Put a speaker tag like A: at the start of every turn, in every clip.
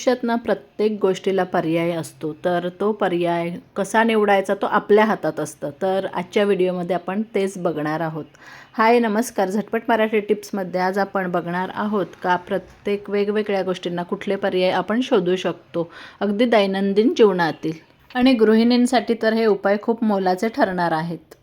A: आयुष्यात ना प्रत्येक गोष्टीला पर्याय असतो. तर तो पर्याय कसा निवडायचा तो आपल्या हातात असतं. तर आजच्या व्हिडिओमध्ये आपण तेच बघणार आहोत. हाय नमस्कार. झटपट मराठी टिप्समध्ये आज आपण बघणार आहोत का प्रत्येक वेगवेगळ्या गोष्टींना कुठले पर्याय आपण शोधू शकतो? अगदी दैनंदिन जीवनातील. आणि गृहिणींसाठी तर हे उपाय खूप मोलाचे ठरणार आहेत.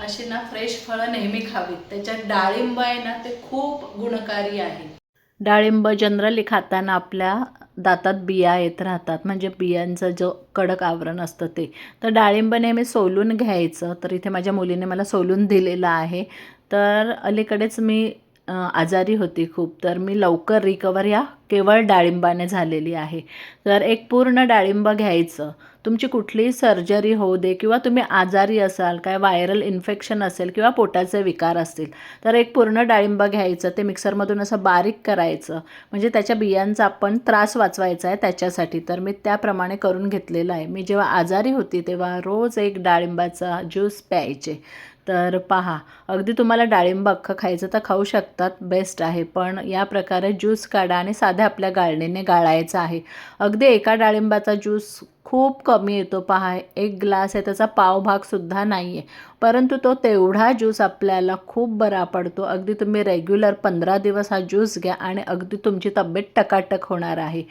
A: अशी ना फ्रेश फळं नेहमी खावीत. त्याच्यात डाळिंब आहे ना ते खूप गुणकारी आहे. डाळिंब जनरली खाताना आपल्या दातात बिया येत राहतात. म्हणजे बियांचं जो कडक आवरण असतं ते. तर डाळिंब नेहमी सोलून घ्यायचं. तर इथे माझ्या मुलीने मला सोलून दिलेलं आहे. तर अलीकडेच मी आजारी होती खूप. तर मी लवकर रिकवर या. केवळ डाळिंबाने झालेली आहे. तर एक पूर्ण डाळिंब घ्यायचं. तुमची कुठलीही सर्जरी होऊ दे किंवा तुम्ही आजारी असाल काय व्हायरल इन्फेक्शन असेल किंवा पोटाचे विकार असतील तर एक पूर्ण डाळिंब घ्यायचं. ते मिक्सरमधून असं बारीक करायचं. म्हणजे त्याच्या बियांचा आपण त्रास वाचवायचा आहे त्याच्यासाठी. तर मी त्याप्रमाणे करून घेतलेलं आहे. मी जेव्हा आजारी होती तेव्हा रोज एक डाळिंबाचा ज्यूस प्यायचे. तर पहा अगदी तुम्हाला डाळिंब अख्खं खायचं तर खाऊ शकतात बेस्ट आहे. पण या प्रकारे ज्यूस काढा आणि साध्या आपल्या गाळणीने गाळायचं आहे. अगदी एका डाळिंबाचा ज्यूस खूप कमी येतो पहा एक ग्लास आहे त्याचा पावभागसुद्धा नाही आहे परंतु तो तेवढा ज्यूस आपल्याला खूप बरा पडतो. अगदी तुम्ही रेग्युलर पंधरा दिवस हा ज्यूस घ्या आणि अगदी तुमची तब्येत टकाटक होणार आहे.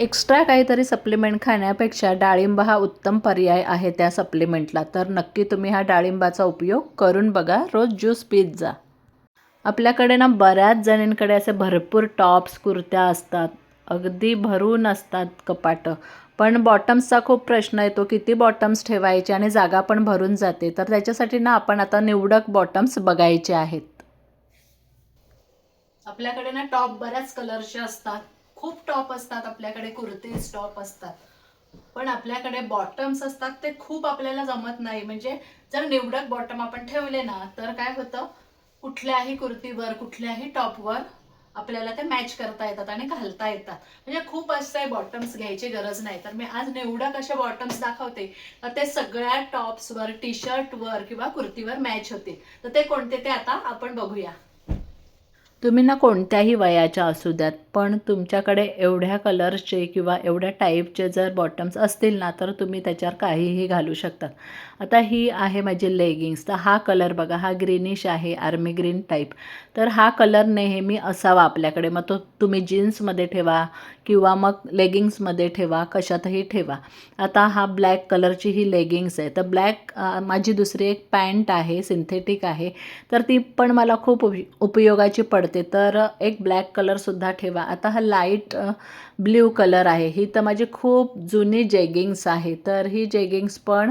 A: एक्स्ट्रा काहीतरी सप्लिमेंट खाण्यापेक्षा डाळिंब हा उत्तम पर्याय आहे त्या सप्लिमेंटला. तर नक्की तुम्ही हा डाळिंबाचा उपयोग करून बघा. रोज ज्यूस पीत जा. आपल्याकडे ना बऱ्याच जणींकडे असे भरपूर टॉप्स कुर्त्या असतात. अगदी भरून असतात कपाटं. पण बॉटम्सचा खूप प्रश्न येतो किती बॉटम्स ठेवायचे आणि जागा पण भरून जाते. तर त्याच्यासाठी ना आपण आता निवडक बॉटम्स बघायचे आहेत. आपल्याकडे ना टॉप बऱ्याच कलरचे असतात. खूप टॉप असतात आपल्याकडे कुर्तीज टॉप असतात. पण आपल्याकडे बॉटम्स असतात ते खूप आपल्याला जमत नाही. म्हणजे जर निवडक बॉटम आपण ठेवले ना तर काय होतं? कुठल्याही कुर्तीवर कुठल्याही टॉपवर आपल्याला ते मॅच करता येतात आणि घालता येतात. म्हणजे खूप असं आहे बॉटम्स घ्यायची गरज नाही. तर मी आज निवडक असे बॉटम्स दाखवते. तर ते सगळ्या टॉप्सवर टी शर्टवर किंवा कुर्तीवर मॅच होतील तर ते कोणते ते आता आपण बघूया. तुम्ही ना कोणत्याही वयाच्या असू द्यात पण तुमच्याकडे एवढ्या कलर्सचे किंवा एवढ्या टाईपचे जर बॉटम्स असतील ना तर तुम्ही त्याच्यावर काहीही घालू शकतात आता ही आहे माझी लेगिंग्स तर हा कलर बघा हा ग्रीनिश आहे आर्मी ग्रीन टाईप तर हा कलर नेहमी असावा आपल्याकडे. मग तो तुम्ही जीन्समध्ये ठेवा किंवा मग लेगिंग्समध्ये ठेवा कशातही ठेवा. आता हा ब्लॅक कलरची ही लेगिंग्स आहे. तर ब्लॅक माझी दुसरी एक पॅन्ट आहे सिंथेटिक आहे. तर ती पण मला खूप उपयोगाची पडते. तर एक ब्लॅक कलरसुद्धा ठेवा. आता हा लाइट ब्ल्यू कलर आहे. ही तर माझी खूप जुनी जेगिंग्स आहे. तर ही जेगिंग्स पण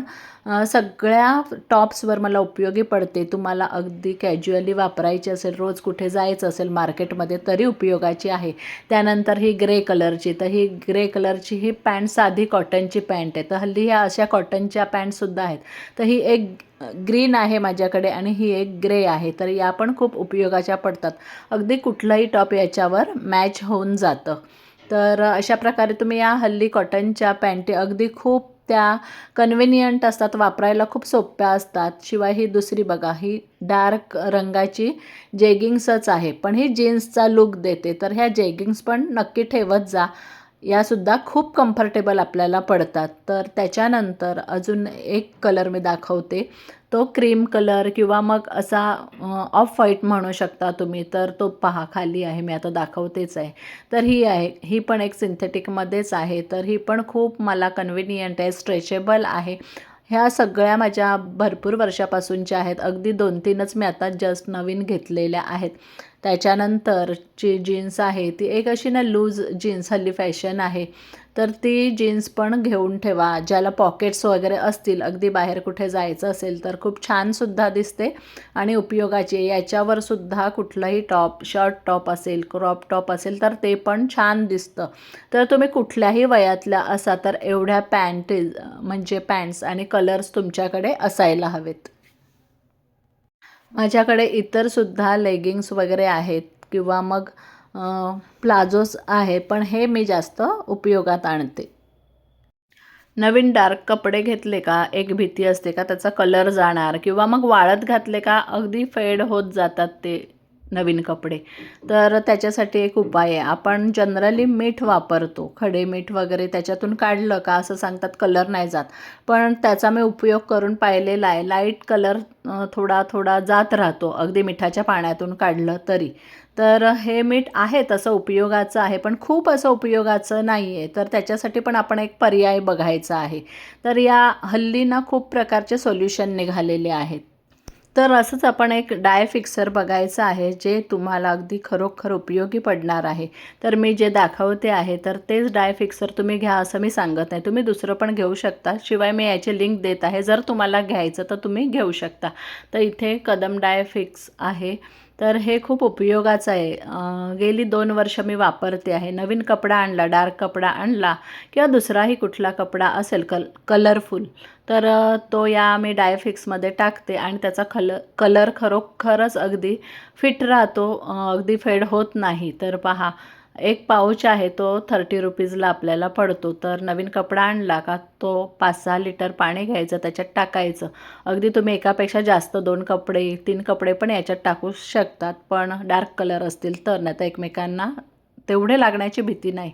A: सगळ्या टॉप्सवर मला उपयोगी पडते. तुम्हाला अगदी कॅज्युअली वापरायची असेल रोज कुठे जायचं असेल मार्केटमध्ये तरी उपयोगाची आहे. त्यानंतर ही ग्रे कलरची तर ही ग्रे कलरची ही पॅन्ट साधी कॉटनची पॅन्ट आहे. तर हल्ली ह्या अशा कॉटनच्या पॅन्टसुद्धा आहेत. तर ही एक ग्रीन आहे माझ्याकडे आणि ही एक ग्रे आहे तर या पण खूप उपयोगाच्या पडतात. अगदी कुठलाही टॉप याच्यावर मॅच होऊन जातं. तर अशा प्रकारे तुम्ही या हल्ली कॉटनच्या पॅन्टी अगदी खूप त्या कन्व्हिनियंट असतात वापरायला खूप सोप्या असतात. शिवाय ही दुसरी बघा ही डार्क रंगाची जेगिंग्सच आहे पण ही जीन्सचा लुक देते. तर ह्या जेगिंग्स पण नक्की ठेवत जा. यासुद्धा खूप कम्फर्टेबल आपल्याला पडतात. तर त्याच्यानंतर अजून एक कलर मी दाखवते. तो क्रीम कलर किंवा मग असा ऑफ व्हाईट म्हणू शकता तुम्ही तर तो पहा खाली आहे मी आता दाखवतेच आहे. तर ही आहे ही पण एक सिंथेटिकमध्येच आहे. तर ही पण खूप मला कन्व्हिनियंट आहे स्ट्रेचेबल आहे. ह्या सगळ्या माझ्या भरपूर वर्षापासूनच्या आहेत. अगदी दोन तीनच मी आता जस्ट नवीन घेतलेल्या आहेत. त्याच्यानंतरची जीन्स आहे ती एक अशी ना लूज जीन्स हल्ली फॅशन आहे. तर ती जीन्स पण घेऊन ठेवा ज्याला पॉकेट्स वगैरे असतील अगदी बाहेर कुठे जायचं असेल तर खूप छानसुद्धा दिसते. आणि उपयोगाची याच्यावरसुद्धा कुठलाही कुठलंही टॉप शर्ट टॉप असेल क्रॉप टॉप असेल तर ते पण छान दिसतं. तर तुम्ही कुठल्याही वयातल्या असा तर एवढ्या पॅन्टीज म्हणजे पॅन्ट्स आणि कलर्स तुमच्याकडे असायला हवेत. माझ्याकडे इतरसुद्धा लेगिंग्स वगैरे आहेत किंवा मग प्लाझोस आहे पण हे मी जास्त उपयोगात आणते. नवीन डार्क कपडे घेतले का एक भीती असते का त्याचा कलर जाणार किंवा मग वाळत घातले का अगदी फेड होत जातात ते. नवीन कपडे. तर त्याच्यासाठी एक उपाय आहे. आपण जनरली मीठ वापरतो. खडे मीठ वगैरे त्याच्यातून काढलं का असं सांगतात कलर नाही जात. पण त्याचा मी उपयोग करून पाहिलेला आहे. लाइट कलर थोडा थोडा जात राहतो. अगदी मिठाच्या पाण्यातून काढलं तरी. तर हे मीठ आहे तसं उपयोगाचं आहे पण खूप असं उपयोगाचं नाही आहे तर त्याच्यासाठी पण आपण एक पर्याय बघायचा आहे. तर या हल्ली ना खूप प्रकारचे सोल्युशन निघालेले आहेत. तर असंच आपण एक डाय फिक्सर बघायचं आहे जे तुम्हाला अगदी खरोखर उपयोगी पडणार आहे. तर मी जे दाखवते आहे तर तेच डाय फिक्सर तुम्ही घ्या असं मी सांगत नाही. तुम्ही दुसरं पण घेऊ शकता. शिवाय मी याची लिंक देत आहे. जर तुम्हाला घ्यायचं तर तुम्ही घेऊ शकता. तर इथे कदम डाय फिक्स आहे. तर हे खूप उपयोगाचं आहे. गेली दोन वर्ष मी वापरते आहे. नवीन कपडा आणला डार्क कपडा आणला किंवा दुसराही कुठला कपडा असेल कल कलरफुल तर तो या मी डायफिक्समध्ये टाकते आणि त्याचा कल कलर खरोखरच अगदी फिट राहतो. अगदी फेड होत नाही. तर पहा एक पाऊच आहे तो थर्टी रुपीजला आपल्याला पडतो. तर नवीन कपडा आणला का तो पाच सहा लिटर पाणी घ्यायचं त्याच्यात टाकायचं. अगदी तुम्ही एकापेक्षा जास्त दोन कपडे तीन कपडे पण याच्यात टाकू शकतात पण डार्क कलर असतील तर. नाही तर एकमेकांना तेवढे लागण्याची भीती नाही.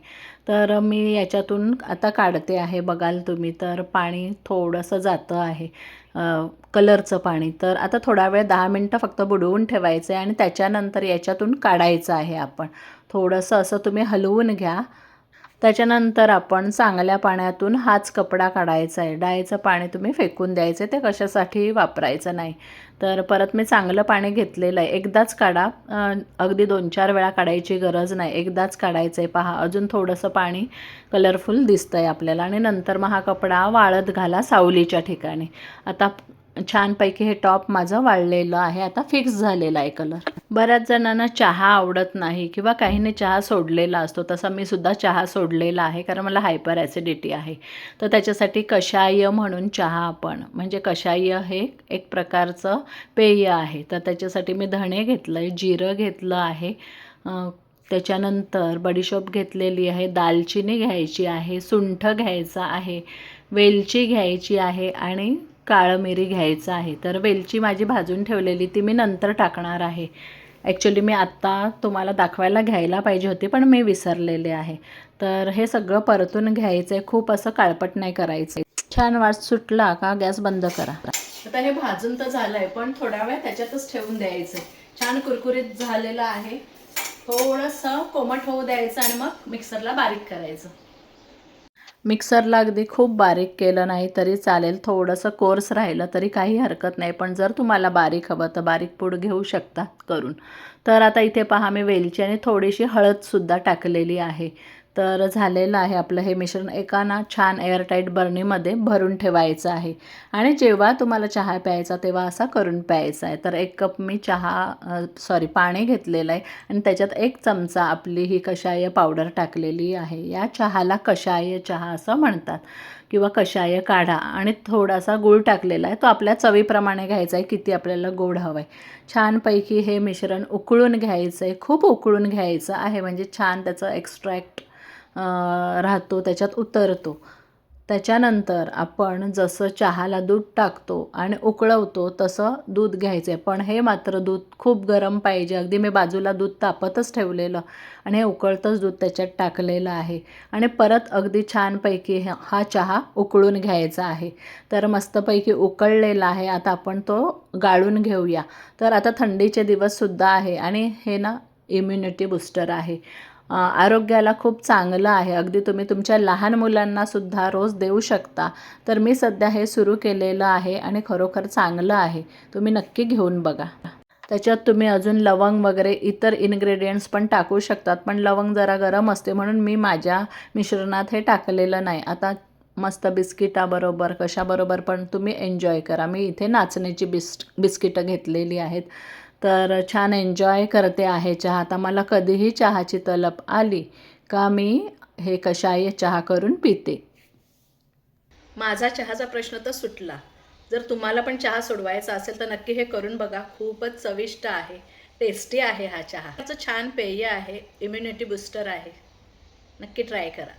A: तर मी याच्यातून आता काढते आहे बघाल तुम्ही तर पाणी थोडंसं जातं आहे. कलरचं पाणी. तर आता थोडा वेळ दहा मिनटं फक्त बुडवून ठेवायचं आहे आणि त्याच्यानंतर याच्यातून काढायचं आहे आपण. थोडंसं असं तुम्ही हलवून घ्या. त्याच्यानंतर आपण चांगल्या पाण्यातून हाच कपडा काढायचा आहे. डायचं पाणी तुम्ही फेकून द्यायचं ते कशासाठी वापरायचं नाही. तर परत मी चांगलं पाणी घेतलेलं आहे. एकदाच काढा. अगदी दोन चार वेळा काढायची गरज नाही. एकदाच काढायचं आहे पहा अजून थोडंसं पाणी कलरफुल दिसतं आहे आपल्याला. आणि नंतर मग हा कपडा वाळत घाला सावलीच्या ठिकाणी. आता छानपैकी हे टॉप माझं वाळलेलं आहे. आता फिक्स झालेलं आहे कलर. बऱ्याच जणांना चहा आवडत नाही किंवा काहींनी चहा सोडलेला असतो. तसा मी सुद्धा चहा सोडलेला आहे कारण मला हायपर ॲसिडिटी आहे. तर त्याच्यासाठी कषाय म्हणून चहा आपण म्हणजे कषाय हे एक प्रकारचं पेय आहे. तर त्याच्यासाठी मी धणे घेतलं आहे जिरं घेतलं आहे. त्याच्यानंतर बडीशोप घेतलेली आहे दालचिनी घ्यायची आहे सुंठ घ्यायचा आहे वेलची घ्यायची आहे आणि काळं मिरी घ्यायचं आहे. तर वेलची माझी भाजून ठेवलेली ती मी नंतर टाकणार आहे. ॲक्च्युली मी आत्ता तुम्हाला दाखवायला घ्यायला पाहिजे होती पण मी विसरलेले आहे. तर हे सगळं परतून घ्यायचं आहे खूप असं काळपट नाही करायचं छान वास सुटला का गॅस बंद करा. आता हे भाजून तर झालंय पण थोड्या वेळ त्याच्यातच ठेवून द्यायचं छान कुरकुरीत झालेलं आहे. थोडंसं कोमट होऊ द्यायचं आणि मग मिक्सरला बारीक करायचं. मिक्सरला अगदी खूप बारीक केलं नाही तरी चालेल. थोडंसं कोर्स राहिलं तरी काही हरकत नाही. पण जर तुम्हाला बारीक हवं तर बारीक पूड घेऊ शकता करून. तर आता इथे पहा मी वेलची आणि थोडीशी हळदसुद्धा टाकलेली आहे. तर झालेलं आहे आपलं हे मिश्रण एका ना छान एअरटाईट बर्नीमध्ये भरून ठेवायचं आहे. आणि जेव्हा तुम्हाला चहा प्यायचा तेव्हा असा करून प्यायचा आहे. तर एक कप मी चहा सॉरी पाणी घेतलेलं आहे. आणि त्याच्यात एक चमचा आपली ही कषाय पावडर टाकलेली आहे. या चहाला कषाय चहा असं म्हणतात. किंवा कषाय काढा. आणि थोडासा गूळ टाकलेला आहे. तो आपल्या चवीप्रमाणे घ्यायचा आहे. किती आपल्याला गोड हवं आहे छानपैकी हे मिश्रण उकळून घ्यायचं आहे खूप उकळून घ्यायचं आहे. म्हणजे छान त्याचं एक्स्ट्रॅक्ट राहतो त्याच्यात उतरतो. त्याच्यानंतर आपण जसं चहाला दूध टाकतो आणि उकळवतो तसं दूध घ्यायचं आहे पण हे मात्र दूध खूप गरम पाहिजे. अगदी मी बाजूला दूध तापतच ठेवलेलं आणि हे उकळतंच दूध त्याच्यात टाकलेलं आहे. आणि परत अगदी छानपैकी हा चहा उकळून घ्यायचा आहे. तर मस्तपैकी उकळलेला आहे. आता आपण तो गाळून घेऊया. तर आता थंडीचे दिवससुद्धा आहे आणि हे ना इम्युनिटी बूस्टर आहे. आरोग्याला खूप चांगलं आहे. अगदी तुम्ही तुमच्या लहान मुलांना सुद्धा रोज देऊ शकता. तर मी सध्या हे सुरू केलेलं आहे आणि खरोखर चांगलं आहे. तुम्ही नक्की घेऊन बघा. त्याच्यात तुम्ही अजून लवंग वगैरे इतर इन्ग्रेडियंट्स पण टाकू शकतात. पण लवंग जरा गरम असते म्हणून मी माझ्या मिश्रणात हे टाकलेलं नाही. आता मस्त बिस्किटाबरोबर कशाबरोबर पण तुम्ही एन्जॉय करा. मी इथे नाचण्याची बिस्क बिस्किटं घेतलेली आहेत. तर छान एन्जॉय करते आहे चहा. आता मला कधीही चहाची तलप आली का मी हे कशाय चहा करून पिते. माझा चहाचा प्रश्न तर सुटला. जर तुम्हाला पण चहा सोडवायचा असेल तर नक्की हे करून बघा. खूपच चविष्ट आहे. टेस्टी आहे हा चहा. त्याचं छान पेय आहे. इम्युनिटी बुस्टर आहे. नक्की ट्राय करा.